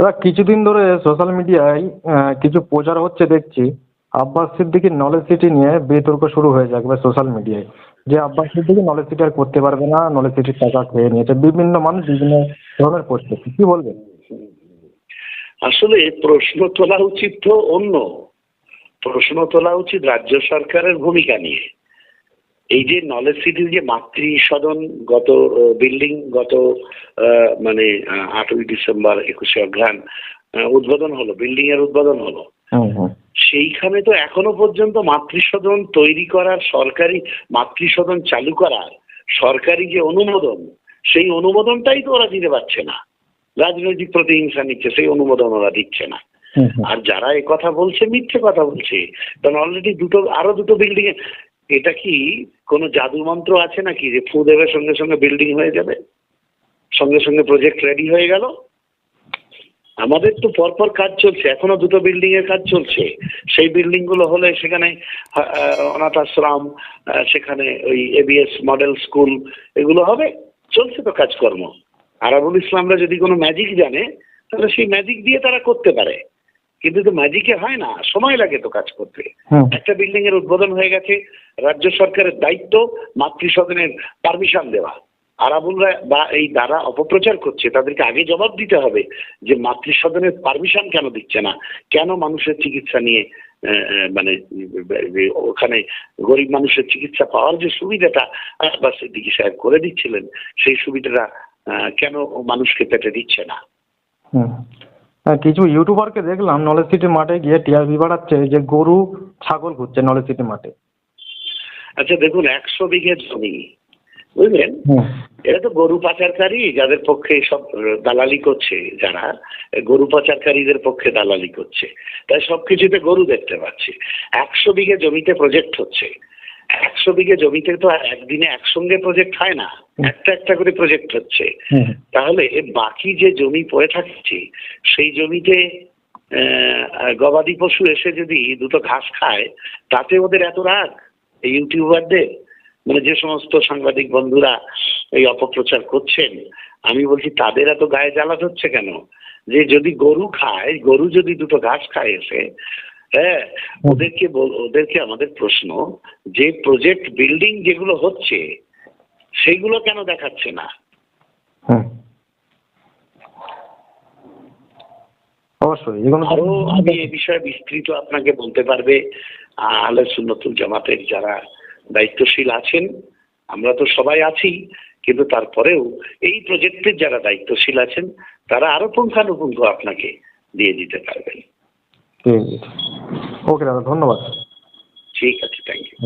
দাদা, কিছুদিন ধরে সোশ্যাল মিডিয়ায় কিছু প্রচার হচ্ছে দেখছি। আব্বাস সিদ্দিকির নলেজ সিটি নিয়ে বিতর্ক শুরু হয়েছে একবার সোশ্যাল মিডিয়ায় যে আব্বাস সিদ্দিকি নলেজ সিটি আর করতে পারবে না নলেজ সিটির টাকা খেয়ে নিয়েছে। বিভিন্ন মানুষ বিভিন্ন ধরনের করছে। কি বলবেন? আসলে প্রশ্ন তোলা উচিত তো অন্য। প্রশ্ন তোলা উচিত রাজ্য সরকারের ভূমিকা নিয়ে। এই যে নলেজ সিটির যে মাতৃ সদন গত বিল্ডিং গত মানে আটই ডিসেম্বর একুশে অঘ্রাণ উদ্বোধন হলো বিল্ডিং এর উদ্বোধন হলো। সেইখানে তো এখনও পর্যন্ত মাতৃসদন তৈরি করার সরকারি মাতৃসদন চালু করার সরকারি যে অনুমোদন সেই অনুমোদনটাই তো ওরা দিতে পারছে না। রাজনৈতিক প্রতিহিংসা নিচ্ছে সেই অনুমোদন ওরা দিচ্ছে না। আর যারা এ কথা বলছে মিথ্যে কথা বলছে কারণ অলরেডি দুটো আরও দুটো বিল্ডিং এটা কি কোনো জাদু মন্ত্র আছে নাকি যে ফু দেবে সঙ্গে সঙ্গে বিল্ডিং হয়ে যাবে? সঙ্গে সঙ্গে প্রজেক্ট রেডি হয়ে গেল? আমাদের তো পরপর কাজ চলছে এখনও দুটো বিল্ডিং এর কাজ চলছে। সেই বিল্ডিংগুলো হলে সেখানে অনাথ আশ্রম সেখানে ওই এবিএস মডেল স্কুল এগুলো হবে। চলছে তো কাজকর্ম। আরাবুল ইসলামরা যদি কোনো ম্যাজিক জানে তাহলে সেই ম্যাজিক দিয়ে তারা করতে পারে। কিন্তু তো ম্যাজিকে হয় না সময় লাগে তো কাজ করতে। একটা বিল্ডিং এর উদ্বোধন হয়ে গেছে রাজ্য সরকারের দায়িত্ব মাতৃসদনের পারমিশন দেওয়া। আরাবুলরা বা এই দ্বারা অপপ্রচার করছে তাদেরকে আগে জবাব দিতে হবে যে মাতৃসদনের পারমিশন কেন দিচ্ছে না? কেন মানুষের চিকিৎসা নিয়ে মানে ওখানে গরিব মানুষের চিকিৎসা পাওয়ার যে সুবিধাটা আব্বাস সিদ্দিকী সাহেব করে দিচ্ছিলেন সেই সুবিধাটা কেন মানুষকে পেতে দিচ্ছে না? হ্যাঁ, কিছু ইউটিউবারকে দেখলাম নলেজ সিটি মাঠে গিয়ে টিআরপি বাড়াচ্ছে যে গরু ছাগল খুঁজছে নলেজ সিটি মাঠে। আচ্ছা দেখুন একশো বিঘে জমি বুঝলেন? এটা তো গরু পাচারকারী যাদের পক্ষে সব দালালি করছে যারা গরু পাচারকারীদের পক্ষে দালালি করছে। তাই সবকিছুতে গরু দেখতে পাচ্ছি। একশো বিঘে জমিতে প্রজেক্ট হচ্ছে। একশো বিঘে জমিতে তো একদিনে একসঙ্গে প্রজেক্ট হয় না। একটা একটা করে প্রজেক্ট হচ্ছে। তাহলে বাকি যে জমি পড়ে থাকছে সেই জমিতে আহ, গবাদি পশু এসে যদি দুটো ঘাস খায় তাতে ওদের এত রাগ? এই ইউটিউবারদের মানে যে সমস্ত সাংবাদিক বন্ধুরা এই অপপ্রচার করছেন আমি বলছি তাদের এত গায়ে জ্বালাত হচ্ছে কেন? যে যদি গরু খায় গরু যদি দুটো ঘাস খায় এসে হ্যাঁ ওদেরকে ওদেরকে আমাদের প্রশ্ন যে প্রজেক্ট বিল্ডিং যেগুলো হচ্ছে সেইগুলো কেন দেখাচ্ছে না? অবশ্যই এগুলো তো- আরও আমি এ বিষয়ে বিস্তৃত আপনাকে বলতে পারবে আহলে সুন্নতুল জামাতের যারা দায়িত্বশীল আছেন আমরা তো সবাই আছি কিন্তু তারপরেও এই প্রজেক্টের যারা দায়িত্বশীল আছেন তারা আরও পুঙ্খানুপুঙ্খ আপনাকে দিয়ে দিতে পারবেন। ওকে দাদা ধন্যবাদ। ঠিক আছে থ্যাংক ইউ